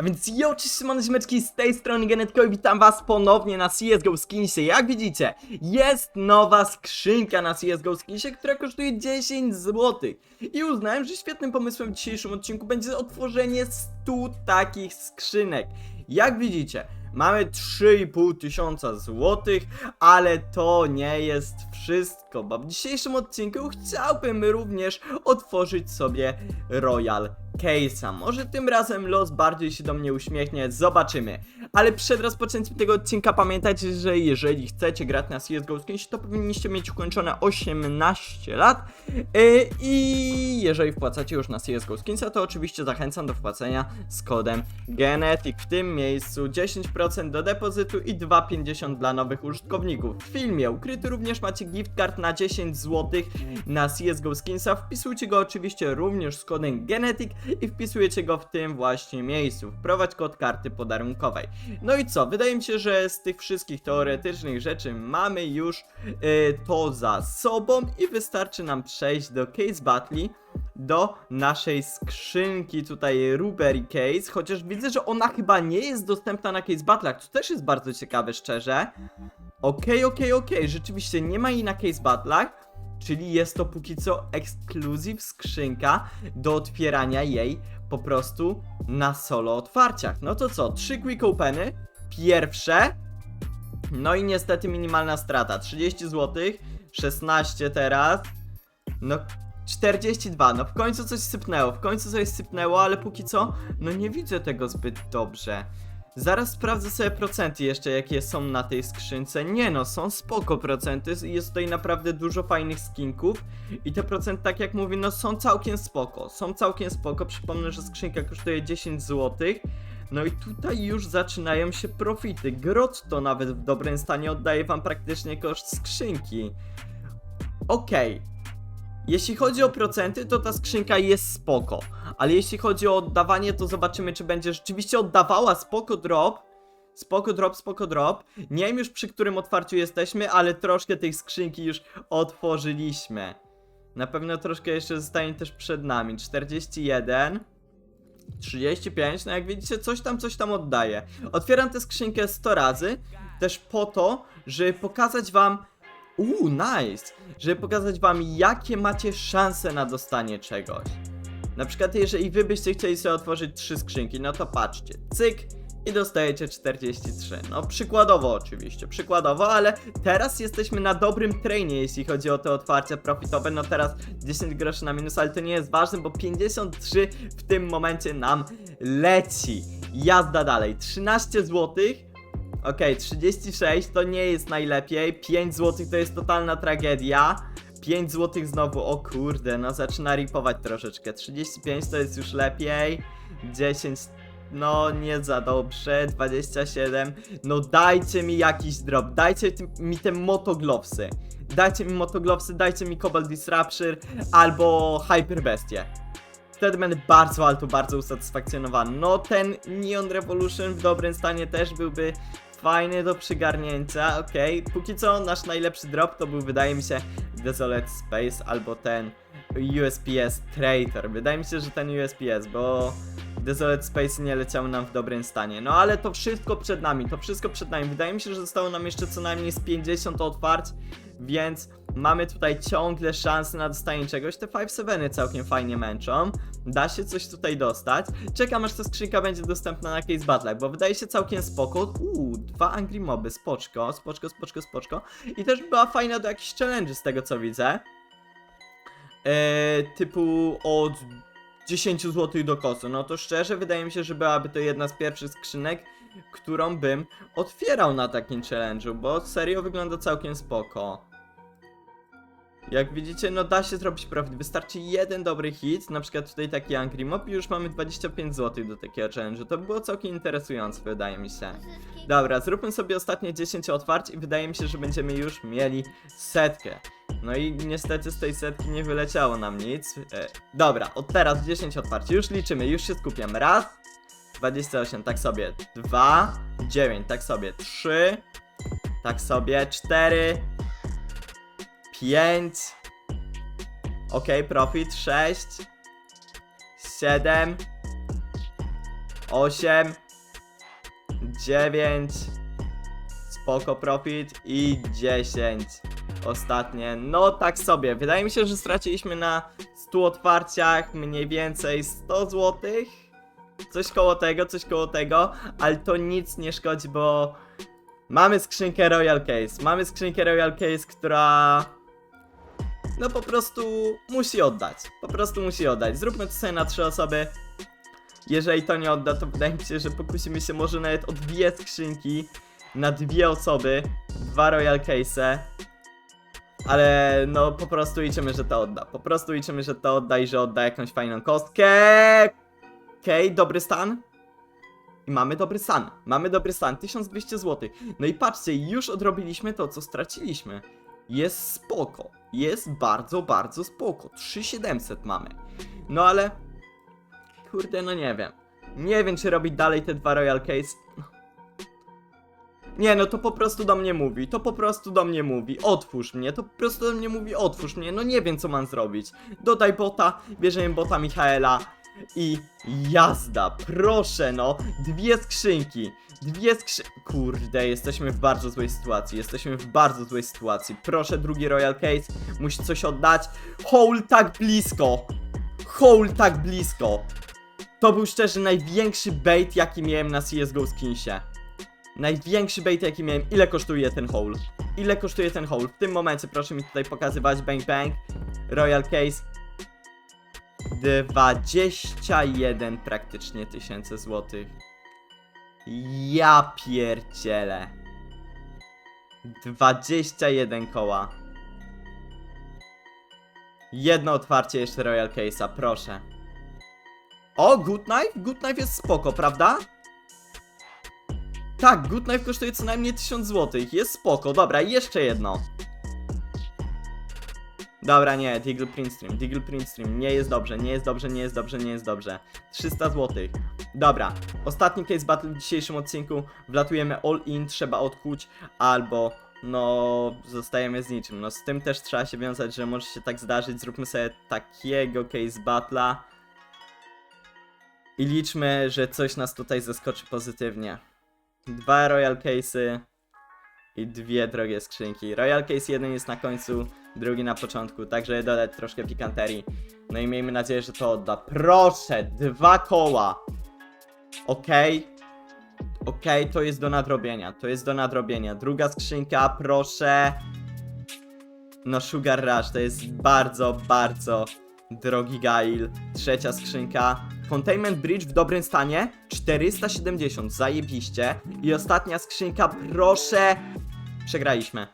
A więc jo, cześć Szymon Ziemeczki z tej strony Genetko i witam was ponownie na CSGO Skinsie. Jak widzicie, jest nowa skrzynka na CSGO Skinsie, która kosztuje 10 zł. I uznałem, że świetnym pomysłem w dzisiejszym odcinku będzie otworzenie 100 takich skrzynek. Jak widzicie, mamy 3,5 tysiąca złotych, ale to nie jest wszystko, bo w dzisiejszym odcinku chciałbym również otworzyć sobie Royal Case'a. Może tym razem los bardziej się do mnie uśmiechnie, zobaczymy. Ale przed rozpoczęciem tego odcinka pamiętajcie, że jeżeli chcecie grać na CSGO Skins, to powinniście mieć ukończone 18 lat. Yy, I jeżeli wpłacacie już na CSGO Skinsa, to oczywiście zachęcam do wpłacenia z kodem GENETIC. W tym miejscu 10% do depozytu i 2,50 dla nowych użytkowników. W filmie ukryty również macie gift card na 10 zł na CSGO Skinsa. Wpisujcie go oczywiście również z kodem GENETIC i wpisujecie go w tym właśnie miejscu. Wprowadź kod karty podarunkowej. No i co? Wydaje mi się, że z tych wszystkich teoretycznych rzeczy mamy już y, to za sobą i wystarczy nam przejść do Case Battle do naszej skrzynki tutaj Rubery Case, chociaż widzę, że ona chyba nie jest dostępna na Case Battle'ach, to też jest bardzo ciekawe, szczerze. Okej, okej, okej, rzeczywiście nie ma jej na Case Battle'ach, czyli jest to póki co ekskluzyw skrzynka do otwierania jej po prostu na solo otwarciach. No to co, trzy quick openy, pierwsze, no i niestety minimalna strata, 30 zł, 16 teraz, no 42, no w końcu coś sypnęło, w końcu coś sypnęło, ale póki co, no nie widzę tego zbyt dobrze. Zaraz sprawdzę sobie procenty jeszcze, jakie są na tej skrzynce. Nie no, są spoko procenty, jest tutaj naprawdę dużo fajnych skinków i te procenty, tak jak mówię, no są całkiem spoko, są całkiem spoko. Przypomnę, że skrzynka kosztuje 10 zł. No i tutaj już zaczynają się profity. Grot to nawet w dobrym stanie oddaje wam praktycznie koszt skrzynki. Okej. Jeśli chodzi o procenty, to ta skrzynka jest spoko. Ale jeśli chodzi o oddawanie, to zobaczymy, czy będzie rzeczywiście oddawała spoko drop. Spoko drop, spoko drop. Nie wiem już przy którym otwarciu jesteśmy, ale troszkę tej skrzynki już otworzyliśmy. Na pewno troszkę jeszcze zostanie też przed nami. 41. 35, no jak widzicie, coś tam, coś tam oddaje. Otwieram tę skrzynkę 100 razy, też po to, żeby pokazać wam, uuu, nice, żeby pokazać wam, jakie macie szanse na dostanie czegoś. Na przykład, jeżeli wy byście chcieli sobie otworzyć trzy skrzynki, no to patrzcie, cyk, i dostajecie 43. No przykładowo oczywiście, przykładowo, ale teraz jesteśmy na dobrym trainie, jeśli chodzi o te otwarcia profitowe. No teraz 10 groszy na minus, ale to nie jest ważne, bo 53 w tym momencie nam leci. Jazda dalej. 13 zł. Okej, 36 to nie jest najlepiej. 5 zł to jest totalna tragedia. 5 zł znowu, o kurde, no zaczyna ripować troszeczkę. 35 to jest już lepiej. 10 no nie za dobrze, 27. No dajcie mi jakiś drop, dajcie mi te motoglowsy. Dajcie mi motoglowsy, dajcie mi Cobalt Disruption albo Hyper Bestie. Wtedy będę bardzo, ale bardzo usatysfakcjonowany. No ten Neon Revolution w dobrym stanie też byłby fajny do przygarnięcia, okej. Póki co nasz najlepszy drop to był wydaje mi się Desolate Space albo ten USPS Traitor. Wydaje mi się, że ten USPS, bo Desolate Space nie leciały nam w dobrym stanie. No ale to wszystko przed nami, to wszystko przed nami. Wydaje mi się, że zostało nam jeszcze co najmniej z 50 otwarć, więc mamy tutaj ciągle szansę na dostanie czegoś. Te 5-7 całkiem fajnie męczą. Da się coś tutaj dostać. Czekam aż ta skrzynka będzie dostępna na Case Battle, bo wydaje się całkiem spoko. Uuu, dwa Angry Moby, spoczko, spoczko, spoczko, spoczko. I też była fajna do jakichś challenge z tego co widzę. Eee, typu od 10 zł do kosu. No to szczerze wydaje mi się, że byłaby to jedna z pierwszych skrzynek, którą bym otwierał na takim challenge'u, bo serio wygląda całkiem spoko. Jak widzicie, no da się zrobić profit. Wystarczy jeden dobry hit, na przykład tutaj taki Angry Mob i już mamy 25 zł do takiego challenge'u. To by było całkiem interesujące, wydaje mi się. Dobra, zróbmy sobie ostatnie 10 otwarć i wydaje mi się, że będziemy już mieli setkę. No i niestety z tej setki nie wyleciało nam nic. E, dobra, od teraz 10 otwarć. Już liczymy, już się skupiam. Raz, 28, tak sobie. Dwa, 9, tak sobie. Trzy, tak sobie. Cztery, pięć. Ok, profit. Sześć, siedem, 8, 9, spoko profit i 10. Ostatnie, no tak sobie. Wydaje mi się, że straciliśmy na 100 otwarciach mniej więcej 100 zł. Coś koło tego, coś koło tego, ale to nic nie szkodzi, bo mamy skrzynkę Royal Case. Mamy skrzynkę Royal Case, która no po prostu musi oddać. Po prostu musi oddać. Zróbmy to sobie na trzy osoby. Jeżeli to nie odda, to wydaje mi się, że pokusimy się może nawet o dwie skrzynki na dwie osoby, dwa Royal Case'e. Ale no po prostu liczymy, że to odda. Po prostu liczymy, że to odda i że odda jakąś fajną kostkę. Okej, dobry stan. I mamy dobry stan. Mamy dobry stan. 1200 zł. No i patrzcie, już odrobiliśmy to, co straciliśmy. Jest spoko. Jest bardzo, bardzo spoko. 3700 mamy. No ale... Kurde, no nie wiem. Nie wiem, czy robić dalej te dwa Royal Case. Nie, no to po prostu do mnie mówi, to po prostu do mnie mówi, otwórz mnie, to po prostu do mnie mówi, otwórz mnie, no nie wiem co mam zrobić. Dodaj bota, bierzemy bota Michaela i jazda, proszę no, dwie skrzynki, dwie skrzy... Kurde, jesteśmy w bardzo złej sytuacji, jesteśmy w bardzo złej sytuacji. Proszę, drugi Royal Case, musi coś oddać. Hole tak blisko, Hole tak blisko. To był szczerze największy bait, jaki miałem na CSGO skinsie. Największy bait jaki miałem. Ile kosztuje ten hole? Ile kosztuje ten hole? W tym momencie proszę mi tutaj pokazywać bang bang. Royal Case. 21 praktycznie tysięcy złotych. Ja pierdzielę. 21 koła. Jedno otwarcie jeszcze Royal Case'a, proszę. O, Good Knife? Good Knife jest spoko, prawda? Tak, Good Knife kosztuje co najmniej 1000 zł. Jest spoko. Dobra, jeszcze jedno. Dobra, nie, Deagle Print Stream, Deagle Print Stream, nie jest dobrze, nie jest dobrze, nie jest dobrze, nie jest dobrze. 300 zł. Dobra, ostatni case battle w dzisiejszym odcinku. Wlatujemy all in, trzeba odkuć, albo no zostajemy z niczym. No z tym też trzeba się wiązać, że może się tak zdarzyć. Zróbmy sobie takiego case battle'a. I liczmy, że coś nas tutaj zaskoczy pozytywnie. Dwa Royal Case'y i dwie drogie skrzynki. Royal Case jeden jest na końcu, drugi na początku, także dodać troszkę pikanterii. No i miejmy nadzieję, że to odda. Proszę, dwa koła. Okej. Okej, to jest do nadrobienia, to jest do nadrobienia. Druga skrzynka, proszę. No Sugar Rush, to jest bardzo, bardzo drogi Gail. Trzecia skrzynka. Containment Bridge w dobrym stanie. 470, zajebiście. I ostatnia skrzynka, proszę. Przegraliśmy.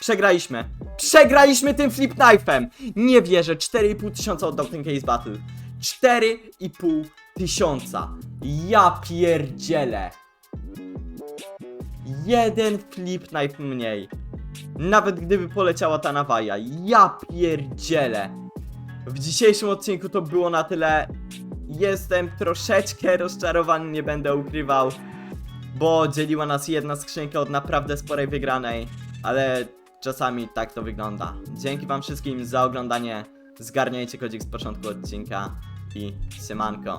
Przegraliśmy. Przegraliśmy tym flip knife'em. Nie wierzę, 4,5 tysiąca oddał ten case battle. 4,5 tysiąca. Ja pierdzielę. Jeden flip knife mniej. Nawet gdyby poleciała ta nawaja. Ja pierdzielę. W dzisiejszym odcinku to było na tyle. Jestem troszeczkę rozczarowany, nie będę ukrywał, bo dzieliła nas jedna skrzynka od naprawdę sporej wygranej, ale czasami tak to wygląda. Dzięki wam wszystkim za oglądanie. Zgarniajcie kodzik z początku odcinka i siemanko.